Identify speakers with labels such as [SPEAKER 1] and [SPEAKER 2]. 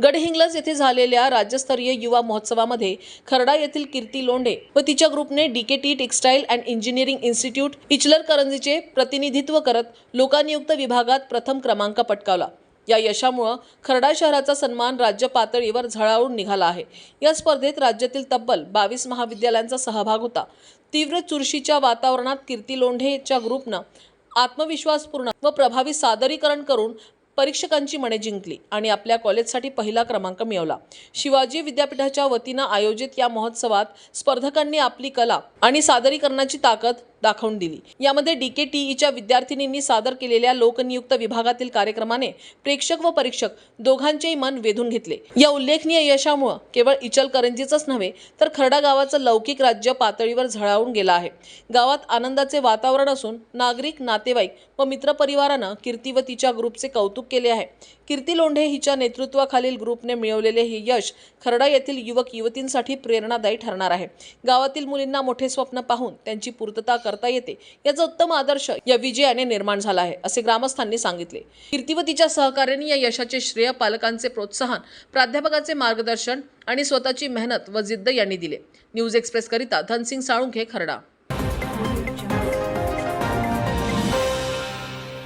[SPEAKER 1] गडहिंग्लज येथे झालेल्या राज्यस्तरीय युवा महोत्सवामध्ये खरडा येथील कीर्ती लोंढे व तिच्या ग्रुपने DKT textile and engineering institute इचलरकरंजीचे प्रतिनिधित्व करत लोकानियुक्त विभागात प्रथम क्रमांक पटकावला. या यशामुळं खरडा शहराचा सन्मान राज्य पातळीवर झळाळून निघाला आहे. या स्पर्धेत राज्यातील तब्बल बावीस महाविद्यालयांचा सहभाग होता. तीव्र चुरशीच्या वातावरणात कीर्ती लोंढेच्या ग्रुपनं आत्मविश्वासपूर्ण व प्रभावी सादरीकरण करून परीक्षकांची मने जिंकली आणि आपल्या कॉलेजसाठी पहिला क्रमांक मिळवला. शिवाजी विद्यापीठाच्या वतीनं आयोजित या महोत्सवात स्पर्धकांनी आपली कला आणि सादरीकरणाची ताकद दाखवून दिली. यामध्ये डीकेटीईच्या विद्यार्थिनींनी सादर केलेल्या लोकनियुक्त विभागातील कार्यक्रमाने प्रेक्षक व परीक्षक दोघांचेही मन वेधून घेतले. या उल्लेखनीय यशामुळे केवळ इचलकरंजीचंच नव्हे तर खरडा गावाचं लौकिक राज्य पातळीवर झळावून गेलं आहे. गावात आनंदाचे वातावरण असून नागरिक नातेवाईक व मित्रपरिवारानं कीर्ती व तिच्या ग्रुपचे कौतुक केले आहे. कीर्ती लोंढे हिच्या नेतृत्वाखालील ग्रुपने मिळवलेले हे यश खरडा येथील युवक युवतींसाठी प्रेरणादायी ठरणार आहे. गावातील मुलींना मोठे स्वप्न पाहून त्यांची पूर्तता कर करता येते. याचा उत्तम आदर्श या विजयाने निर्माण झाला आहे असे ग्रामस्थांनी सांगितले. कीर्ती व तिच्या सहकार्याने या यशाचे श्रेय पालकांचे प्रोत्साहन प्राध्यापकाचे मार्गदर्शन आणि स्वतःची मेहनत व जिद्द यांनी दिले. न्यूज एक्सप्रेस करिता धनसिंग साळुंखे खरडा.